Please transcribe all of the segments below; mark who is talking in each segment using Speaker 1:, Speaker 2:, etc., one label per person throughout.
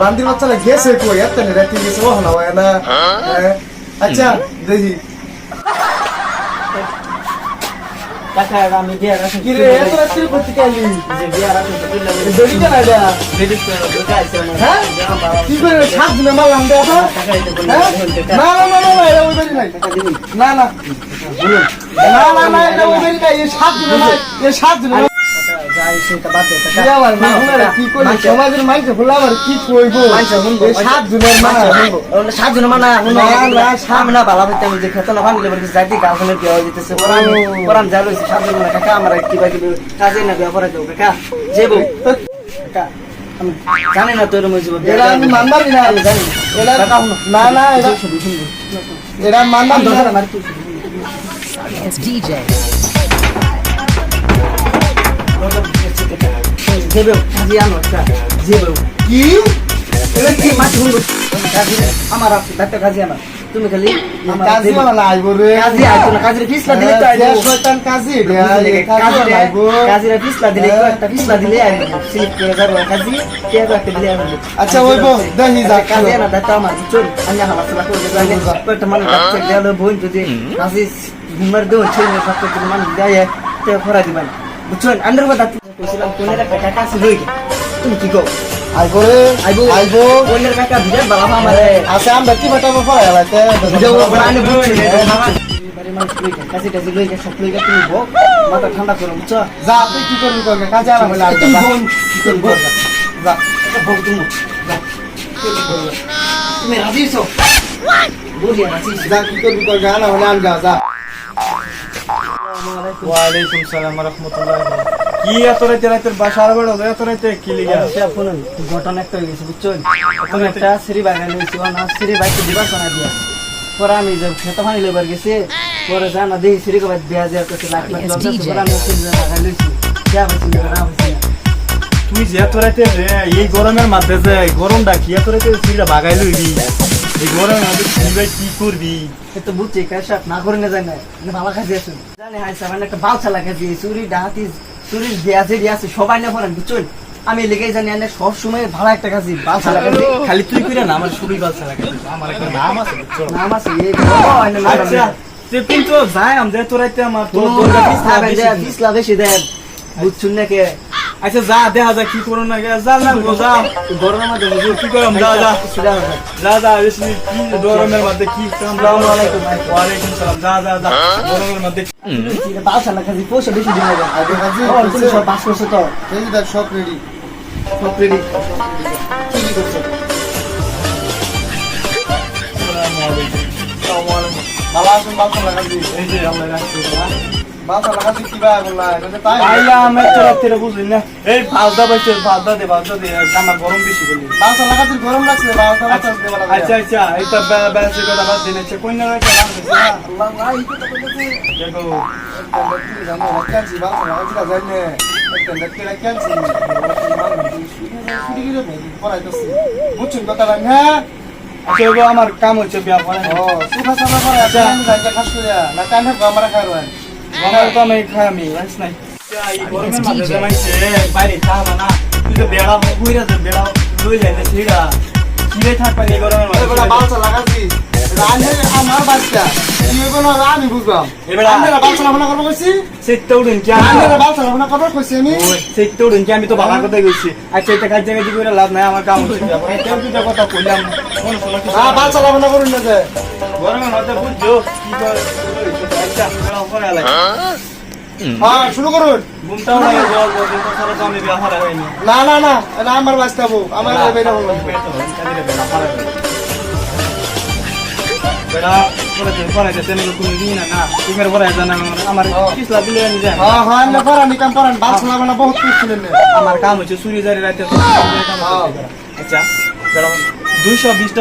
Speaker 1: বান্দির বাচ্চারা গেছে কই এত রাতে গেছে ও হনা হয় না আচ্ছা দেখি।
Speaker 2: কাকা আমি বিয়া রাখি
Speaker 1: কি রে এত রাতে করতে গেলি
Speaker 2: যে বিয়া রাখি
Speaker 1: দড়ি কেন এটা
Speaker 2: লেডিস করে বুঝাইছে না
Speaker 1: হ্যাঁ? কি করে সাত দিনে মারলাম দেখা
Speaker 2: টাকা
Speaker 1: হ্যাঁ? না না না না এটা ওই নাই। না না। না না না এটা ওই নাই। এ সাত দিনে নাই এ সাত দিনে
Speaker 2: যাই দে
Speaker 1: কি আবার কি কি সাত দিনের মা
Speaker 2: সাত জন মানা
Speaker 1: না, না,
Speaker 2: সামনে বালা হইতে আমি যে খেতে না ভাঙলে বলি যাইতে গাছনের বিয়া হয়ে যেতেছে কিবা কিবি কাজে না বিয়া করে দেবো কাকা যেবো কাকা জানি না তোর মজুব
Speaker 1: এটা আমি মানবারই না
Speaker 2: আমি জানি
Speaker 1: এটা না না এটা এটা না
Speaker 2: কি. কাজে আনো একটা যেবো
Speaker 1: কি
Speaker 2: এটা কি মাছ কাজে আমার আছে একটা কাজে আনো তুমি খালি আমার
Speaker 1: কাজী। ওলা আইবো রে
Speaker 2: কাজে আইতো না কাজের ফিসলা দিলে তো আইবো
Speaker 1: শয়তান কাজী কাজী
Speaker 2: পিছলা পিছলা কাজী কাজে আমার কাজী ঘুমার দেও ছেলে দেয় তে ফরা দিবেন বুঝছেন? আন্ডার কথা কইছিলাম কোনের একটা কাকা ছিল তুমি কি কো
Speaker 1: আইবো রে
Speaker 2: আইবো
Speaker 1: আইবো
Speaker 2: কোনের কাকা বিরাট বালা আমারে।
Speaker 1: আছে আমরা কি বাটাবো পড়া লাইতে
Speaker 2: যাও বানে বুঝছি বাড়ি মানুষ লইকে কাজী টাজী লইকে সব লইকে তুমি বো। মাথা ঠান্ডা করো বুঝছ?
Speaker 1: যা তুই কি করবি করবে কাজে আলা বলে আইবো
Speaker 2: তুমি বোন কি করব
Speaker 1: যা
Speaker 2: বউ তুমি যা। তুমি রাজি আছো বলিয়া রাজি
Speaker 1: যা কি করবি করবে আলা বলে আনগা যা।
Speaker 3: ওয়ালাইকুম সালাম রহমতুল্লাহ কি এত রাতে রাতের বাসার বড় এত রাতে কি লিগা?
Speaker 2: আচ্ছা, শুনুন, ঘটনা একটা হয়ে গেছে তুমি একটা সিঁড়ি বাগান না বাইকে দিবা শোনা দিয়া। পরে আমি যে খেতে পানি গেছি পরে জানা দেখি দেয়া যায় লাখ লাখ পরে আমি বাগান লইছি। না।
Speaker 3: তুই যে এত রাতে এই গরমের মধ্যে যে গরমটা কি এত রাতে বাগাই লইবি? এই গরমের মধ্যে তুই ভাই কি করবি?
Speaker 2: এ তো বুঝছি কাশাপ না করে না যায় না না ভালো কাজে আসুন জানি হাই সামান একটা বাউছা লাগা দিয়ে চুরি ডাহাতি চুরি দেয়া যে সবাই না পড়েন বুঝছেন? আমি লেগে জানি আনে সব সময় ভালো একটা কাজ
Speaker 3: খালি তুই কইরা না আমার শুরুই বালছা লাগে। আমার একটা নাম আছে
Speaker 2: নাম এই।
Speaker 3: আচ্ছা কিন্তু যাই আমার তোর
Speaker 2: বিশ লাখ বিশ দেন বুঝছুন নাকি?
Speaker 3: আচ্ছা যা দেখা যা কি করো না যা না গো, যা
Speaker 2: গরমের মধ্যে বুঝুন
Speaker 3: কি করম যা যা। যা যা বেশি কি গরমের মধ্যে কি কাম
Speaker 2: আসসালামু আলাইকুম।
Speaker 3: ওয়ালাইকুম সালাম যা যা যা গরমের মধ্যে
Speaker 2: এটা বাউছা লাগা দিয়ে পয়সা বেশি দিন লাগে
Speaker 1: আইবো কাজী
Speaker 2: তুমি সব পাস করছ তো
Speaker 1: এই দেখ সব রেডি
Speaker 2: সব ready? কি করছ
Speaker 1: ভালো আছেন বাসা লাগাছি
Speaker 3: এই যে আল্লাহ রাখছে
Speaker 1: বাসা লাগাছি কিবা বললা এটা তাই
Speaker 3: আইলা আমি একটা রাত্রে বুঝলি না এই ফালদা বাইছে ফালদা দে ফালদা দে আমার গরম বেশি বলি
Speaker 1: বাসা লাগাছি গরম লাগছে বাসা
Speaker 3: আচ্ছা
Speaker 1: লাগাছি দেবা
Speaker 3: আচ্ছা আচ্ছা এটা ব্যাসে কথা বাদ দিন আচ্ছা কোন
Speaker 1: আল্লাহ না এই তো
Speaker 3: দেখো
Speaker 1: জানো রাখছি না জানে রাখছি বুঝছেন কথাটা হ্যাঁ
Speaker 3: আচ্ছা এগো আমার কাম হচ্ছে বিয়া করে
Speaker 1: ও সুখা সাফা করে আছে আমি যাইতে খাস করে না কানে আমরা খাওয়ান
Speaker 3: আমার তো আমি খাই আমি রাইস নাই। এই গরমের মাঝে জামাইছে বাইরে খাওয়া না তুই তো বেড়া কইরা যে বেড়া লই যাইতে ছিড়া কিরে থাকবা এই গরমের
Speaker 1: এবারে
Speaker 3: মধ্যে
Speaker 1: বাসা আমার বাচ্চা। কি হইব আমি বুঝলাম।
Speaker 3: এবারে-
Speaker 1: আমরা বাসা লাগানো করব কইছি?
Speaker 3: সেটা উড়িন কি
Speaker 1: আমরা বাসা লাগানো করব কইছি আমি।
Speaker 3: ওই সেটা উড়িন কি আমি তো ভালো কথা কইছি। আচ্ছা এটা কাজ জায়গায় দিকে লাভ নাই আমার কাম হচ্ছে। দুটা কথা কইলাম কোন
Speaker 1: হ্যাঁ করুন না যে।
Speaker 3: গরমের মধ্যে বুঝছ কি করে আচ্ছা করে আলাই।
Speaker 1: হ্যাঁ শুরু করুন। না। না না আমার বউ আমার বেটা বউ
Speaker 3: বেড়া করে দিন পরে যেতে নিলে কোনো দিন না না তুমি পরে জানা আমার কিসলা দিলে আমি যাই
Speaker 1: হ্যাঁ হ্যাঁ আমরা পড়ান নিকাম পড়ান বাসা লাগানো বহুত কিছু ছিলেন
Speaker 3: আমার কাম হচ্ছে চুরি জারি রাতে তো কাম হচ্ছে। আচ্ছা বেড়া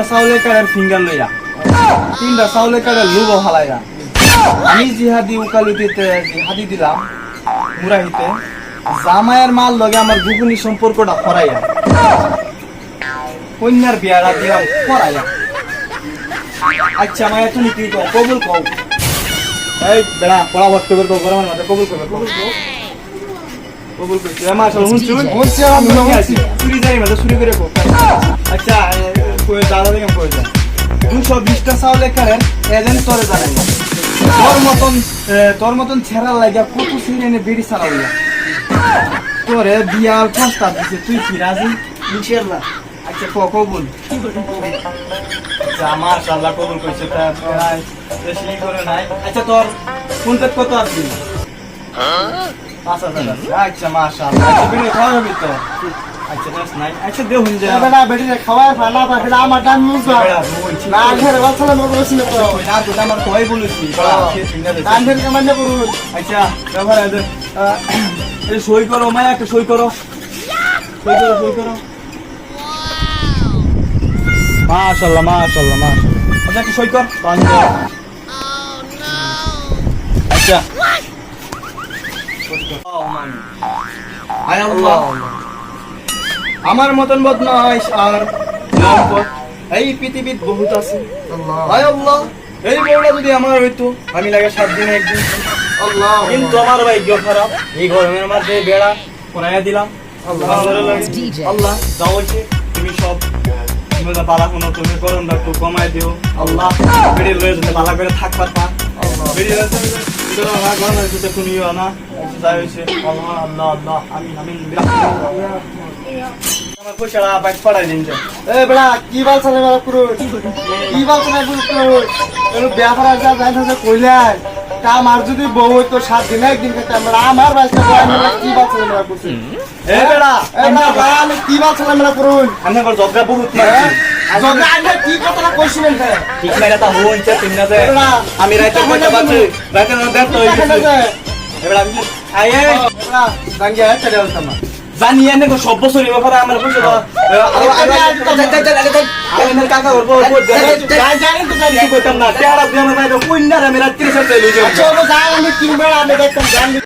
Speaker 3: চাউলের কাড়ার ফিঙ্গার লইয়া তিনটা চাউলের কাড়ার লুব হালাইয়া আমি জিহাদি উকালুতিতে জিহাদি দিলাম মুরাহিতে জামাইয়ের মাল লগে আমার গুগুনি সম্পর্কটা ফরাইয়া কন্যার বিয়ারা দিলাম ফরাইয়া। আচ্ছা মায়া তুমি কি কও কবুল কও এই বেড়া পড়া বট কবুল কও কবুল করবে কবুল কও কবুল করছি আমার সব হুন চুন
Speaker 1: হচ্ছে। আমি
Speaker 3: চুরি যাই মধ্যে চুরি করে কও আচ্ছা কই দাদা দেখে কই যা দুশো বিশটা চাউলে কারেন এজেন্ট তোরে মতন তোর মতন ছেঁড়া লাগিয়া কত ছিঁড়ে এনে বেড়ি হইয়া তোরে বিয়ার প্রস্তাব দিছে তুই কি রাজি?
Speaker 2: ইনশাআল্লাহ।
Speaker 3: আচ্ছা ক কবুল। আচ্ছা মাশাআল্লাহ কবুল করছে। তা প্রায় বেশি ই করে নাই। আচ্ছা তোর কোনটা কত আছে? পাঁচ হাজার আছে। আচ্ছা মাশাআল্লাহ। আচ্ছা বেড়ে খাওয়া যাবি তো? আচ্ছা বেশ নাই। আচ্ছা দেখুন যে।
Speaker 1: বেটা বেটি খাওয়াই ফালা পা ফেলা আমার দাম ইউজ না ঘরে বাচ্চা লোক বসে না তো?
Speaker 3: না তো আমার কই বলেছি।
Speaker 1: দান ফের কেমন না করুন
Speaker 3: আচ্ছা ব্যাপার আছে। এই সই করো মায়া একটা সই করো। সই করো সই করো। মাশাআল্লাহ মাশাআল্লাহ মাশাআল্লাহ। আচ্ছা একটু সই কর আচ্ছা। আয় আল্লাহ। আমার মতন বদমাইশ আর এই পৃথিবীত বহুত আছে। আয় আল্লাহ। এই বউটা যদি আমার হইতো আমি লাগে সাত দিন একদিন
Speaker 1: আল্লাহ।
Speaker 3: কিন্তু আমার ভাগ্য খারাপ। এই গরমের মধ্যে বেড়া পড়াইয়া দিলাম। আল্লাহ. আল্লাহ যাও তুমি সব তুমি তো পালা কোনো তুমি করণ একটু কমাই দিও। আল্লাহ বেড়ে লয়ে যেতে পালা করে থাকবার পা বেড়ে লয়ে হয়েছে শুনিও না। যাই হয়েছে, আল্লাহ আল্লাহ আল্লাহ আমি আমি আমার পয়সাটা বাইক পড়াই দিন
Speaker 1: করুন করুন কইলাই আমার যদি বউ হইতো সাত দিন একদিন খেতে আমরা আমার বাচ্চা কি বাচ্চা আমরা করছি?
Speaker 3: এ বেড়া
Speaker 1: ভাই, আমি কি না বেটা করুন
Speaker 3: আমি আবার জগা বহুত? মারছি।
Speaker 1: যদি আগে কি কথাটা কইছিলেন
Speaker 3: ঠিক মেরা তা হইছে তিন না আমি রাইতে কইতে পারছি রাইতে না ব্যস্ত
Speaker 1: দেখা
Speaker 3: গেছি।
Speaker 1: যায়।
Speaker 3: এবার আমি আয়ে
Speaker 1: বেটা, গাঙ্গিয়া চলে আসতাম না।
Speaker 3: জানি এনে কো সব বছর এবার আমার বুঝে দাও আমি কাকা করব
Speaker 1: যাই, কিন্তু যাই, যাই।
Speaker 3: কইতাম না দিয়ে আমার
Speaker 1: আচ্ছা, আমি কিনবে, আমি দেখতাম, জানি।